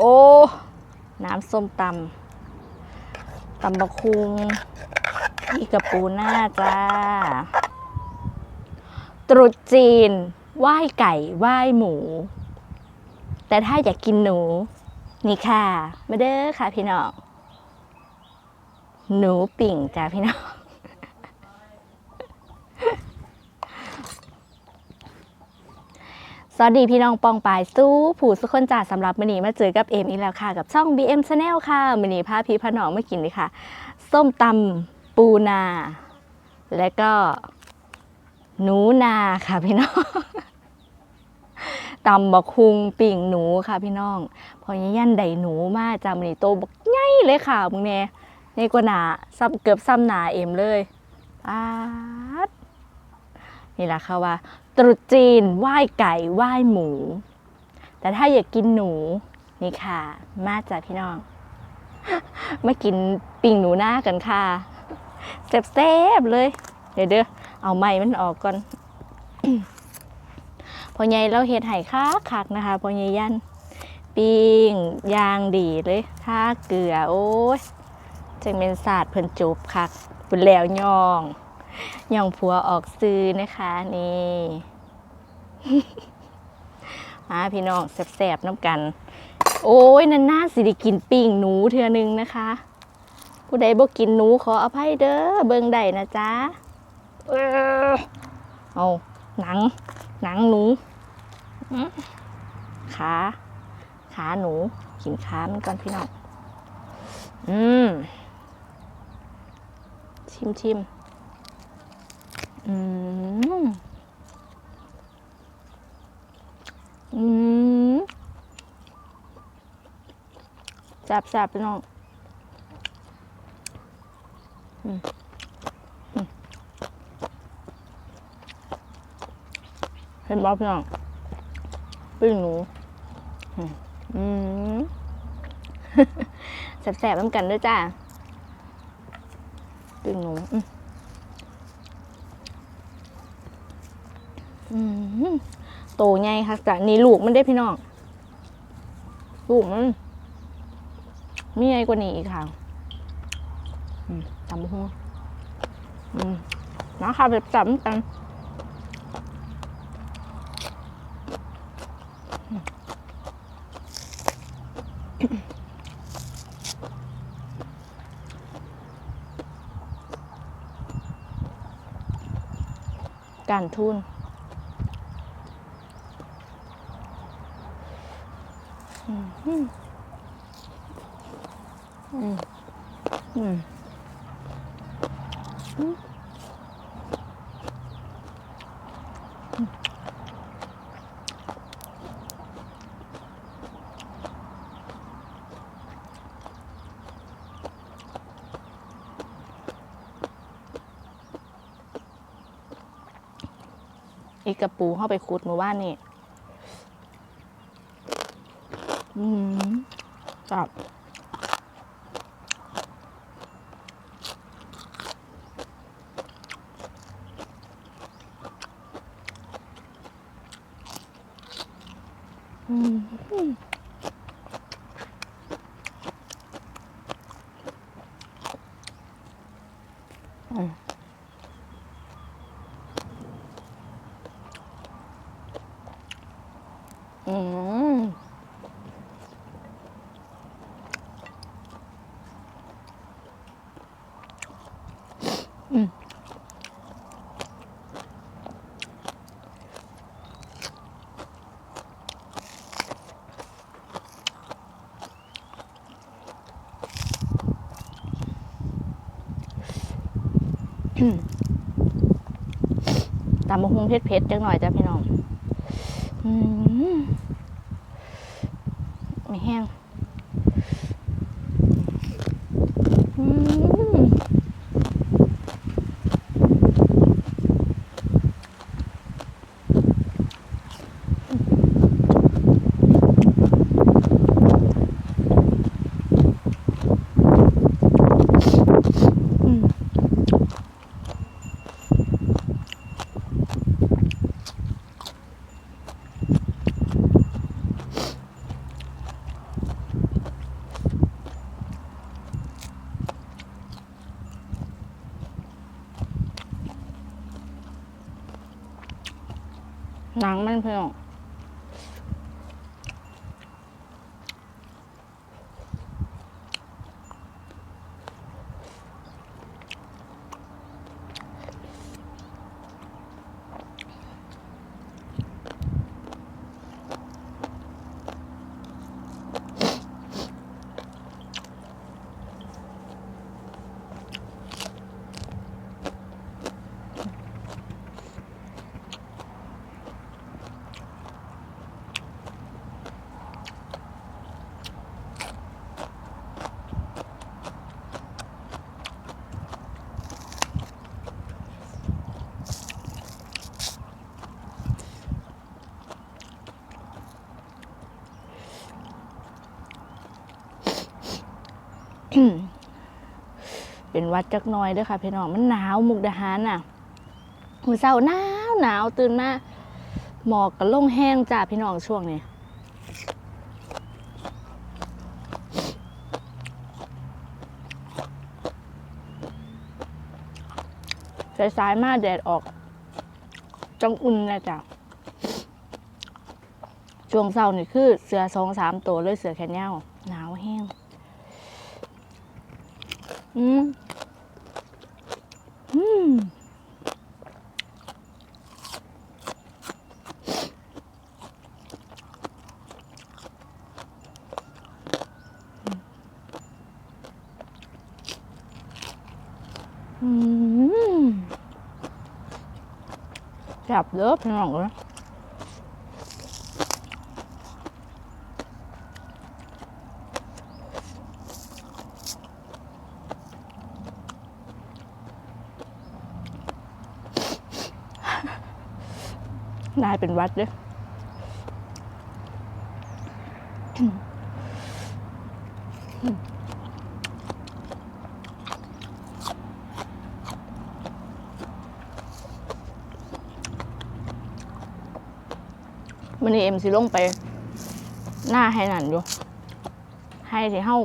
โอ้ น้ำส้มตำตำบะคุงอีกระปูหน้าจ้า ตรุษจีนไหว้ไก่ไหว้หมู แต่ถ้าอยากกินหนู นี่ค่ะ มาเด้อค่ะพี่น้อง หนูปิ่งจ้าพี่น้อง สวัสดีพี่น้องปองปายสู้ผู้สุกคนจ่าสำหรับมือนี้มาเจอกับเอมอีกแล้วค่ะ กับช่อง BM Channel ค่ะมือนี้พาพี่พน้องมากินเลยค่ะ ส้มตำปูนา และก็ หนูนาค่ะพี่น้องตำบักคุงปิ่งหนูค่ะพี่น้อง พอยยันใดหนูมาจำนี่โตบักใหญ่เลยค่ะมึงเนี่ยในกว่าหนาซ้ำเกือบซ้ำหนาเอ็มเลยปาดนี่แหละค่ะว่า ตรุษจีนไหว้ไก่ไหว้หมู แต่ถ้าอยากกินหนูนี่ค่ะ มาจ้ะพี่น้อง มากินปิ่งหนูหน้ากันค่ะแซ่บๆเลย เดี๋ยวเด้อเอาไม้มันออกก่อนพอใหญ่เราเห็ดไห่คักคักนะคะพอใหญ่ยันปิ้งยางดีเลยท่าเกลือ โอ้ยจังเป็นศาสตร์เพิ่นจุบคักบุญแล้วยอง ย่องผัวออกซื้อนะคะนี่ มาพี่น้องแซ่บๆน้ำกัน โอ้ยนันน่าสิได้กินปิ้งหนูเทือนึงนะคะ ผู้ใดบ่กินหนูขออภัยเด้อเบิ่งได้นะจ๊ะเออเอาหนัง หนังหนูขาขาหนู กินขามันก่อนพี่น้องอืมชิมชิม อืม อืมแซ่บแซ่บพี่น้องอืมเห็นบ่พี่น้องปิ้งหนู อืมอืมแซ่บๆน้ำกันด้วยจ้าปิ้งหนู อืมอืม โตใหญ่ค่ะจากนี่ลูกมันได้พี่น้อง ลูกมันมีใหญ่กว่านี้อีกค่ะอืมตำหัวนะคะแบบจับกันการทุน อีกกระปูเข้าไปขุดหมู่บ้านนี่ อืมจับอืมอืมอืม ตำมะฮุงเผ็ดๆจังหน่อยจ้ะพี่น้องอืมไม่แห้งอืมอืมางมันเพื่อง เป็นวัดจักน่อยด้วยค่ะพี่น้องมันหนาวมุกดาหารน่ะมือเช้าหนาวหนาวตื่นมาหมอกกับลงแห้งจ้าพี่น้องช่วงนี้สายๆมาแดดออก จังอุ่นนะจ๊ะช่วงเช้านี่คือเสือสองสามตัวเลยเสือแขนยาวหนาวแห้ง อืมอืมอืมจับ นายเป็นวัดเด้อมันนี่เอ็มสิลงไป หน้าให้นั่นอยู่ ให้ที่เฮา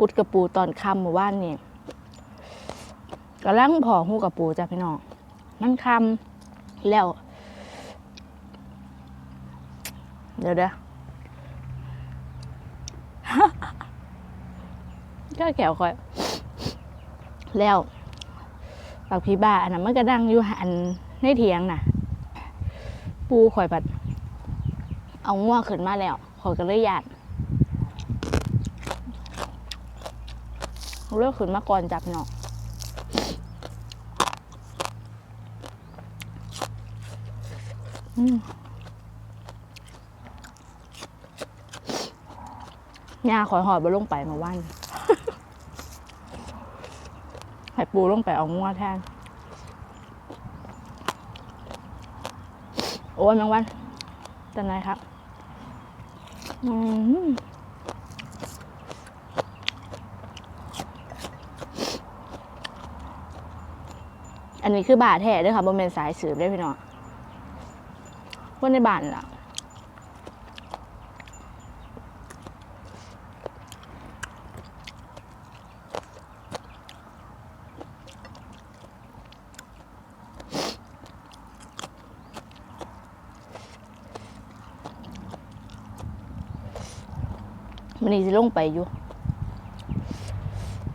กุดกระปูตอนค่ำเมื่อวานนี่กำลังพอหูกระปูจ้ะพี่น้อง มันคำแล้ว เดี๋ยวเดี๋ยวก็แขวคอย แล้วปากพีบ้าอันนั้นมันก็ดังอยู่อันในเถียงน่ะ ปูข่อยปัด เอาง่วงขึ้นมาแล้วข่อยก็เลยหยาดเลือกขึ้นมาก่อนจับเนาะอืม ยาขอยหอดไปลงไปมาว่านให้ปูลงไปเอางัวแทน โอ้ยแมงวันเป็นไรครับ อืมอันนี้คือบาดแท้ด้วยค่ะบนเป็นสายสืบเด้พี่น้อง ว่าในบ้านล่ะมันนี่สิลงไปอยู่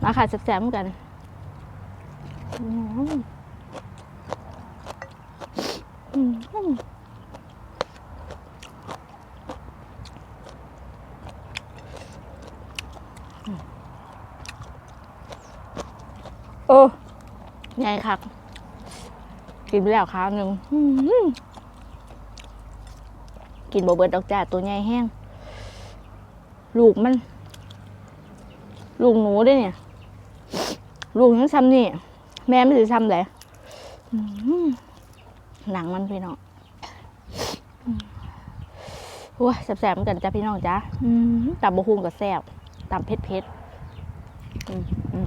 มาค่ะแซ่บๆเหมือนกันอืมอืม โอ้ไงครับ กินไปแล้วคราวหนึ่งอื้อหือกินโบเบิร์ดดอกจ้าตัวใหญ่แห้ง ลูกมัน ลูกหนูเด้วยเนี่ย ลูกทั้งซ้ำนี่ แม่ไม่ถือซ้ำเลยอื้อหือหนังมันพี่น้องอืมโอ้ยแสบๆเหมือนกันจ้าพี่น้องจ้าอืมตำบะฮุงกับแซ่บตำเผ็ดเผ็ดๆอืม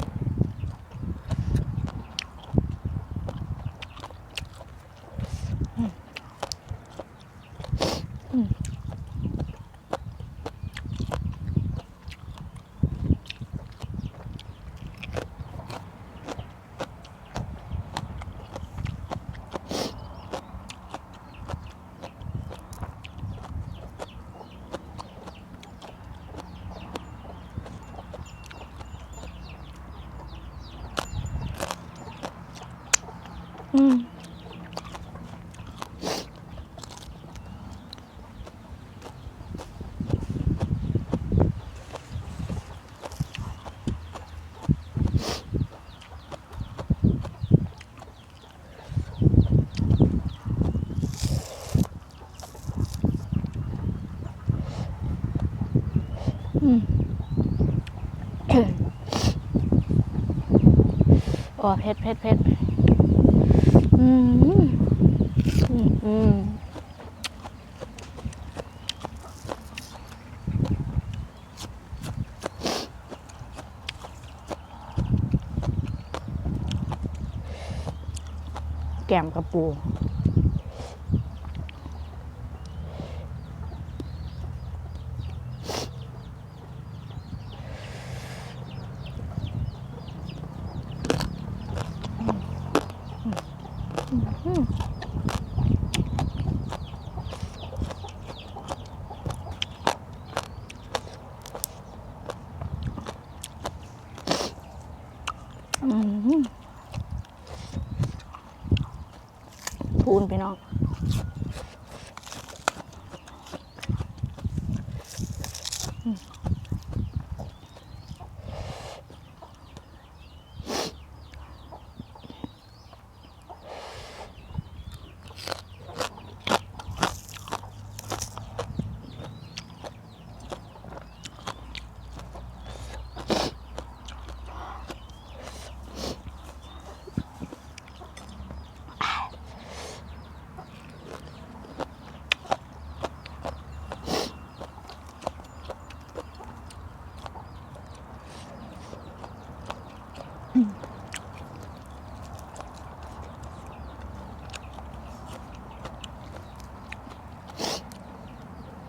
อืมอ๋อเพชรเพชรเพชร อืมอืมแกมกระปู อืมทูน พี่น้อง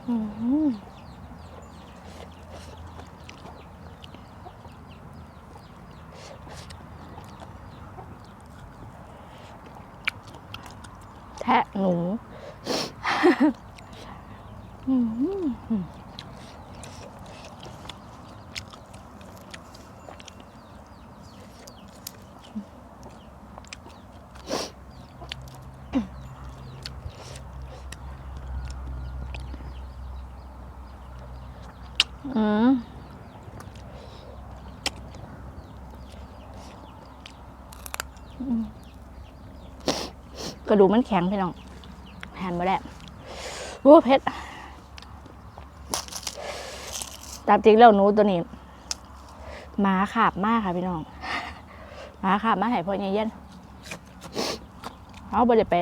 อืมแทะหนู อืมอืมอืม กระดูกมันแข็งพี่น้องแฮนมาแล้วโอ้เพชรตามจริงแล้วหนูตัวนี้หมาขาบมากค่ะพี่น้องหมาขาบมาให้พ่อเย็นเขาบ่ได้ไป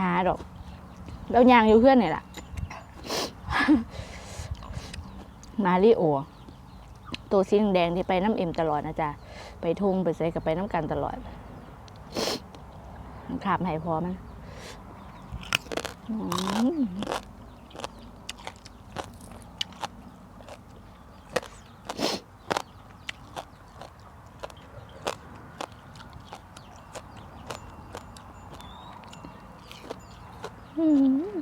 หาดอกแล้วยางอยู่เพื่อนนี่แหละมาริโอ ตัวสีแดงที่ไปน้ำเอ็มตลอดนะจ๊ะ ไปทุ่งไปใส่กับไปน้ำกันตลอด มันขาบให้พอมันอืมอืม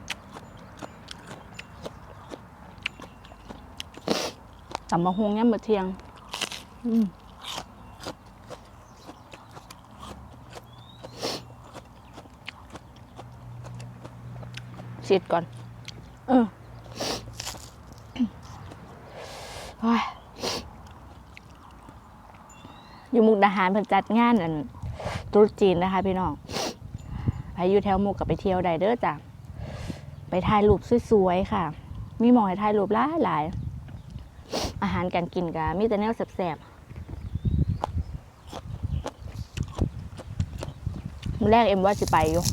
ตำมะฮวงเนี่ยามมาเที่ยง อืม ฉีดก่อน เออโอ้ยอยู่มุกดาหารเพิ่นจัดงานอันตรุษจีนนะคะพี่น้องไปอยู่แถวมุกกับไปเที่ยวได้เด้อจ้ะไปถ่ายรูปสวยๆค่ะ มีหมองให้ถ่ายรูปหลายหลายๆอาหารการกินกะมีแต่แนวแซ่บๆมื้อแรกเอ็มว่าสิไปอยู่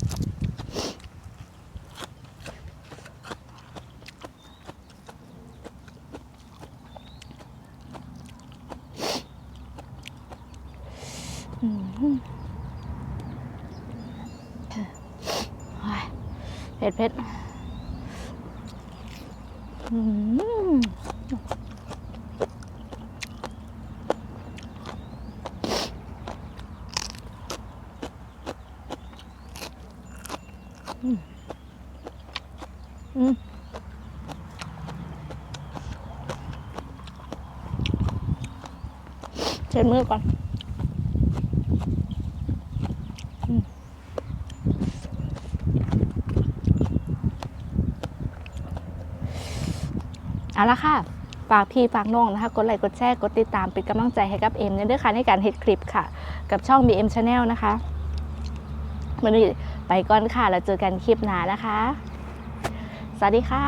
อืมโอ้ย เผ็ดเผ็ดอืมอืมอืมเช็ดมือก่อน เอาละค่ะฝากพี่ฝากน้องนะคะ กดไลค์กดแชร์กดติดตามเป็นกำลังใจให้กับเอ็มด้วยค่ะในการเฮ็ดคลิปค่ะ กับช่อง BM Channel นะคะวันนี้ไปก่อนค่ะ แล้วเจอกันคลิปหน้านะคะ สวัสดีค่ะ